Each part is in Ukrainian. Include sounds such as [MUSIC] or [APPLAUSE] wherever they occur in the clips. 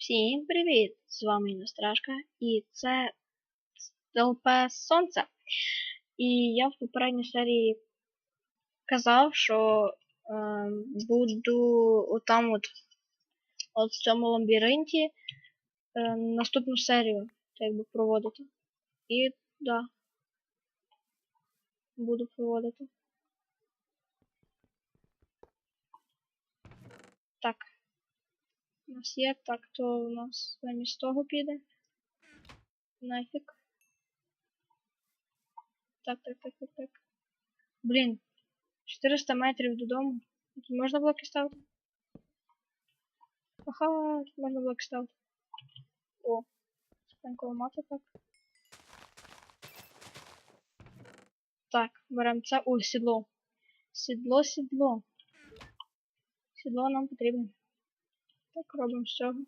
Всім привіт! З вами Іностражка і це Столпе Сонця. І я в попередній серії казав, що е, буду отам от, от в цьому лабіринті е, наступну серію так якби проводити. І да. Буду проводити. Так. У нас є, так, то у нас замість того піде. Нафіг. Так, так, так, так, так. Блін. 400 метрів додому. Тут можна блоки ставити? Ага, тут можна блоки ставити. О, спинку ламати так. Так, беремо це. О, сідло. Сідло, сідло. Сідло нам потрібно. Так, робимо з цього.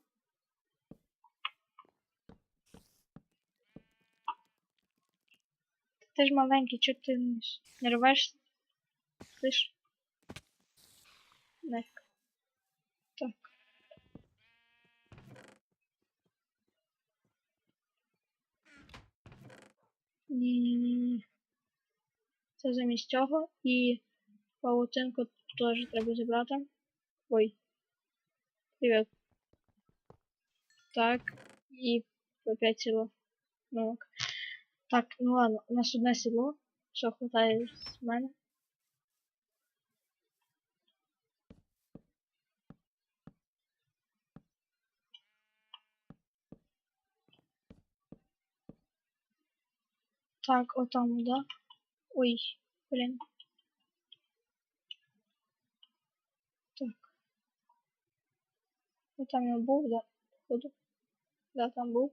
Ти ж маленький, чого ти не рвешся? Слиш? Нафіг. Так. Ні-ні-ні. Це замість цього і павутинку теж треба зібрати. Ой. Привет. Так, и опять село. Ну, так, ну ладно, у нас одне село. Все, хватає з мене. Так, отам, да? Ой, блин. Ну там я був, да, походу. Да, там був.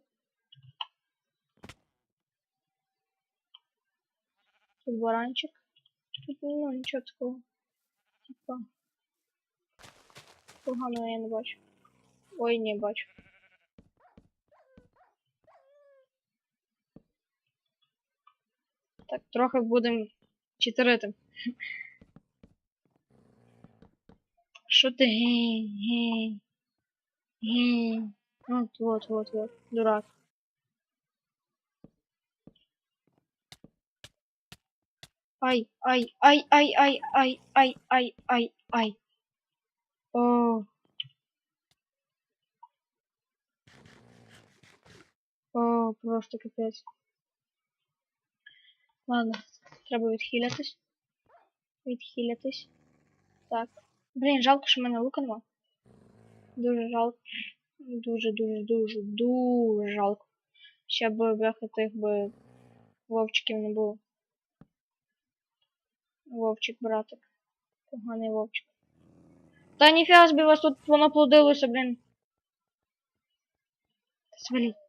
Тут баранчик. Тут ну нічого такого. Типа. Поганого я не бачу. Ой, не бачу. Так, трохи будемо читерити. Що ти ге, ге, ге. Вот, вот, вот, вот, дурак. Ай, ай, ай, ай, ай, ай, ай, ай, ай, ай. О. О, просто капець. Ладно, треба відхилятись. Відхилятись. Так. Блін, жалко, що в мене лука. Дуже жалко. Дуже, дуже, жалко. Ще б бляха тих би вовчиків не було. Вовчик, братик. Поганий вовчик. Та ніфіга собі вас тут воно плодилося, блін. Сваліть.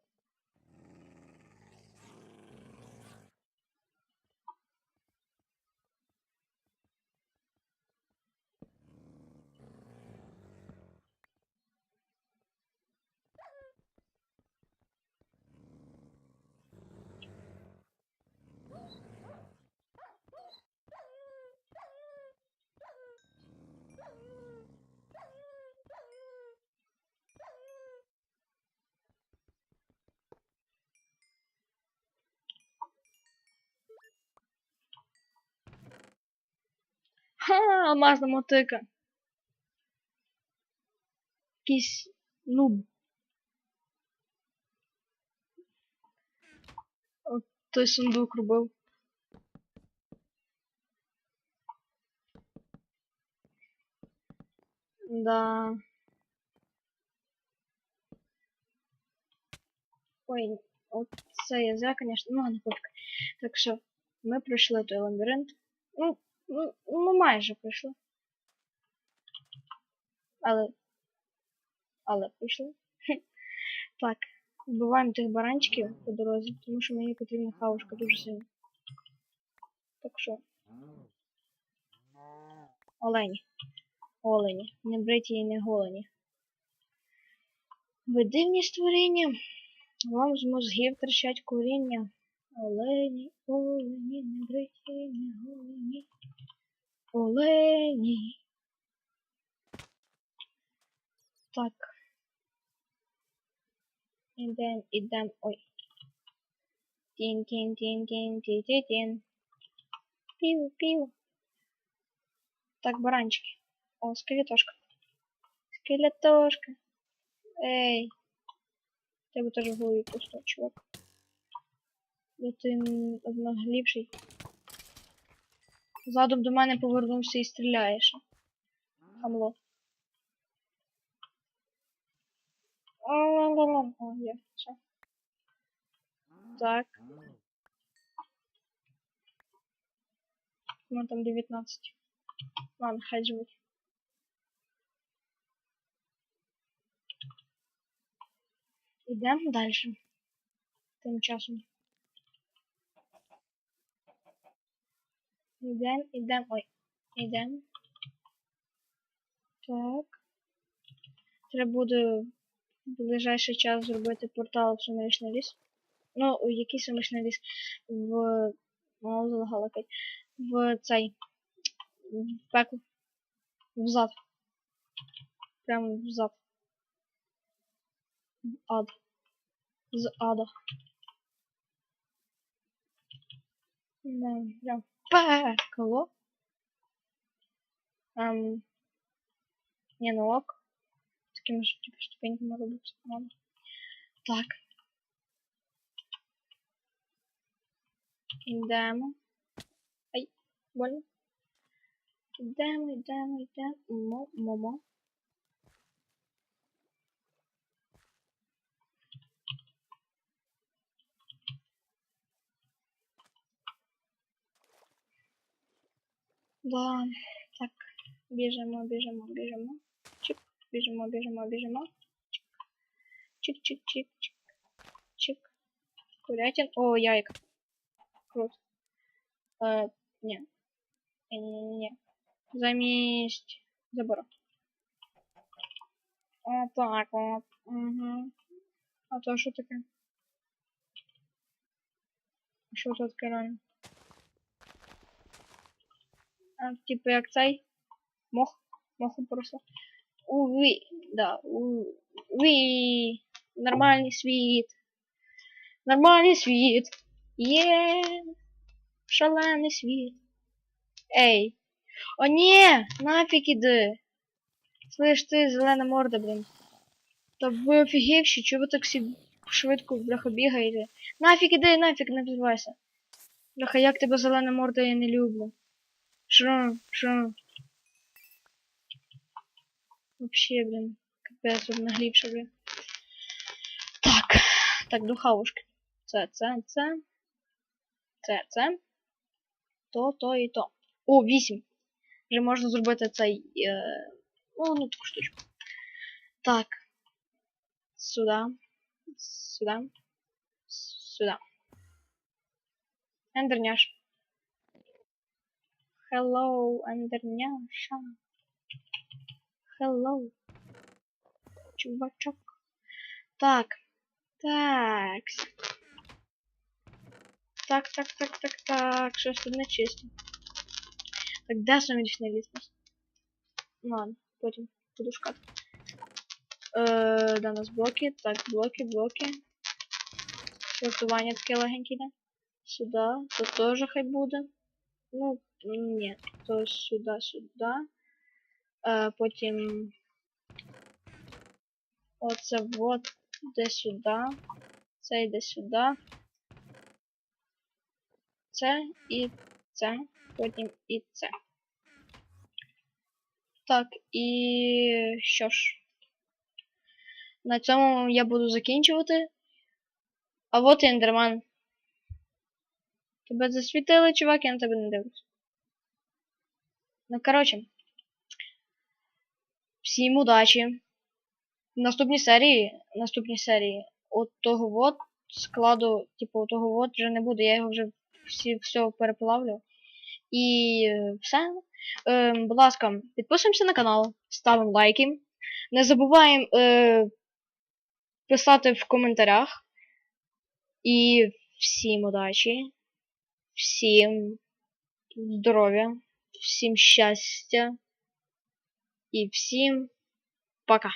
Алмазна мотика. Якийсь нуб. От той сундук робив. Да. Ой, от це я зря, конечно, ну ладно, пофіг. Так що, ми пройшли той лабіринт. Ну, ну, ну майже пройшли. Але. Але прийшли. [LAUGHS] Так, вбиваємо тих баранчиків по дорозі, тому що мені потрібна хавушка дуже сильно. Так що. Олені. Олені. Не бриті і не голені. Ви дивні створіння. Вам з мозгів трещать коріння. Олені, олені, не бриті, не голені. Олені. Так. Ідем, ідем. Ой. Тін, тін, тін, тін, ті, ті, тін. Пів, пів. Так, баранчики. О, скелетошка. Скелетошка. Ей. Тебе теж в голові пусто, чувак. Бо ти м, одногліпший. Задом до мене повернувся і стріляєш. Хамло. О, є, все. Так. Ну там 19. Ладно, хай живуть. Ідемо далі. Тим часом. Ідем, ідем. Ой, ідем. Так. Треба буде в ближайший час зробити портал в сумеречний ліс. Ну, у який сумеречний ліс? В. Мало залагала опять. В цей. В пекло. Взад. Прямо взад. В ад. З ада. Да, прям пекло. Ем. Не, ну ок. Такими ж типу ступеньками робиться. Ладно. Так. Ідемо. Ай, больно. Ідемо, ідемо, ідемо. Мо, момо. Да, так. Біжимо, біжимо, біжимо. Чик, біжимо, біжимо, біжимо. Чик, чик, чик. Курятин. О, яйка. Круто. Е, ні. Ні, ні, ні. Замість забору. О, так от. Угу. А то що таке? А Що тут? А, типу як цей? Мох? Мохом просто. Уви, да, уви. Нормальний світ. Нормальний світ. Є. Шалений світ. Ей. О, ні! Нафіг іди. Слышь, ти, зелена морда, блін. Та ви офігівші, чого ви так всі швидко бляха бігаєте? Нафіг іди, нафіг не відбувайся. Бляха, як тебе зелена морда, я не люблю. Що? Що? Вообще, блин, капець обнаглівши, блин. Так, так, духовушки. Це, це, це. Це, це. То, то і то. О, 8. Вже можна зробити цей. Е... Ну, ну таку штучку. Так. Сюди. Сюди. Сюди. Ендерняш. Hello, Ендерняша. Hello. Чувачок. Так. Так. Так, так, так, так, так. Щось тут не чисто. Так, де сумірічний ліс? Ну, Ладно, потім буду шукати. Е, де у нас блоки? Так, блоки, блоки. Сортування таке легеньке йде. Сюди. Тут теж хай буде. Ну, ні. То сюди, сюди. Е, потім. Оце вот йде сюди. Це йде сюди. Це і це. Потім і це. Так, і що ж. На цьому я буду закінчувати. А от і ендерман. Тебе засвітили, чувак, я на тебе не дивлюсь. Ну, коротше. Всім удачі. В наступній серії, наступній серії, от того от складу, типу, того от вже не буде. Я його вже всі все переплавлю. І е, все. Е, будь ласка, підписуємося на канал, ставимо лайки. Не забуваємо е, писати в коментарях. І всім удачі, всім здоров'я, всім щастя і всім пока.